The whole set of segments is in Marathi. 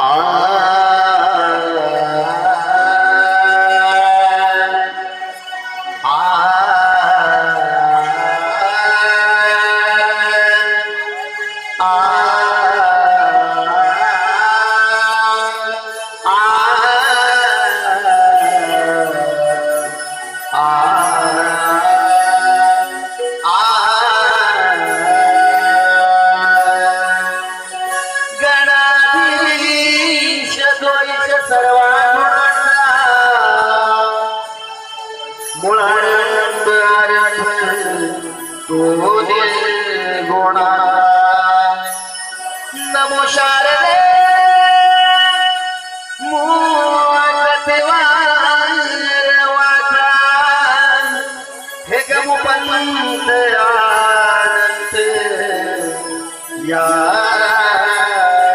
Ah. गुणा नमो शारदे वाचा हे गमुपंत आनंद या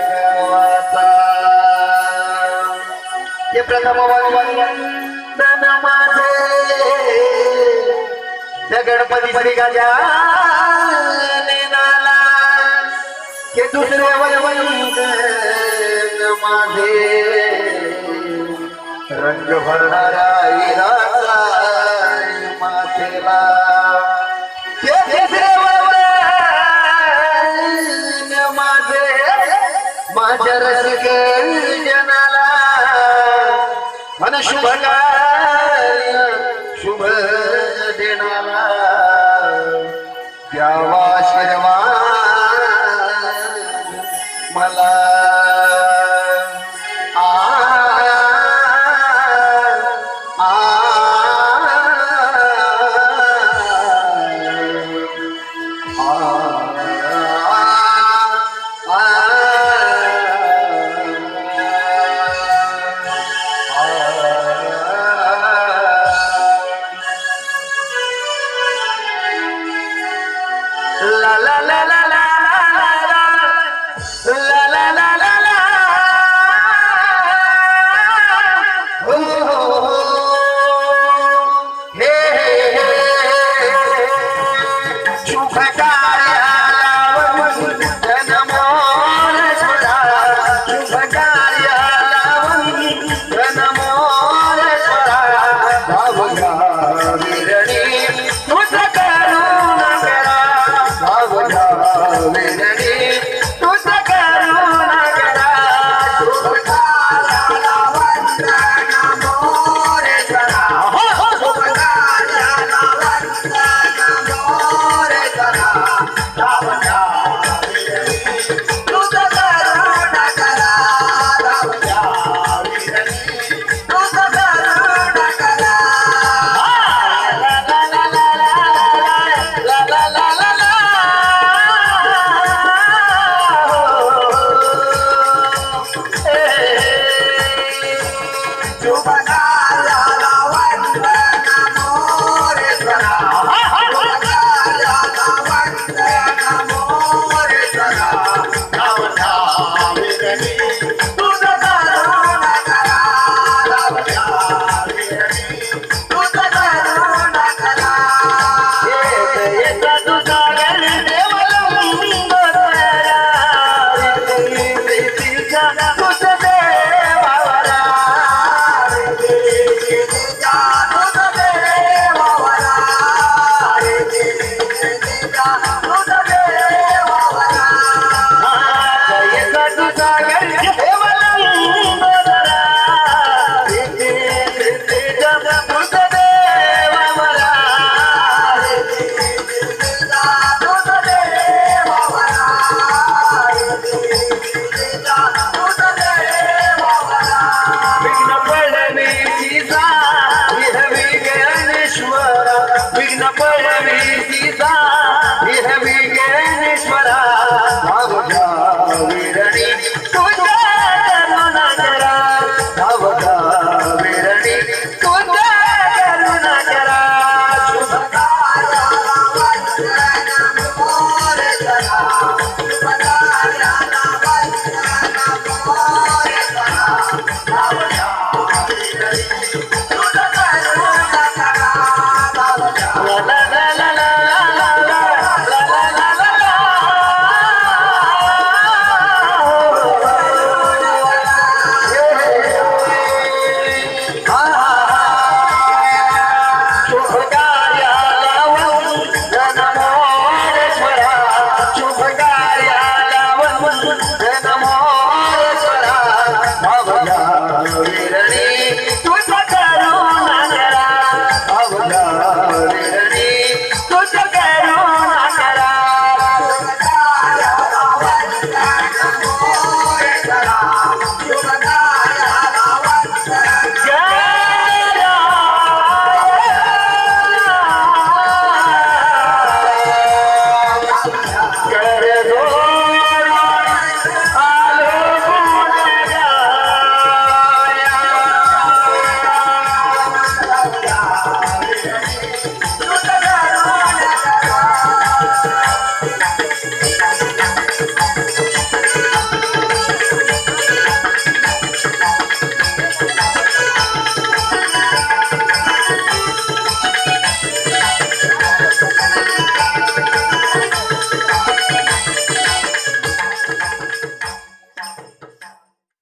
गावाचा हे प्रथम वंदन माझे त्या गणपती श्री गजाला हे दुसरे वंदन माझे रंग भरणाऱ्या इराचा ಶುಭ ಕಾರ್ಯ ಶುಭ la la la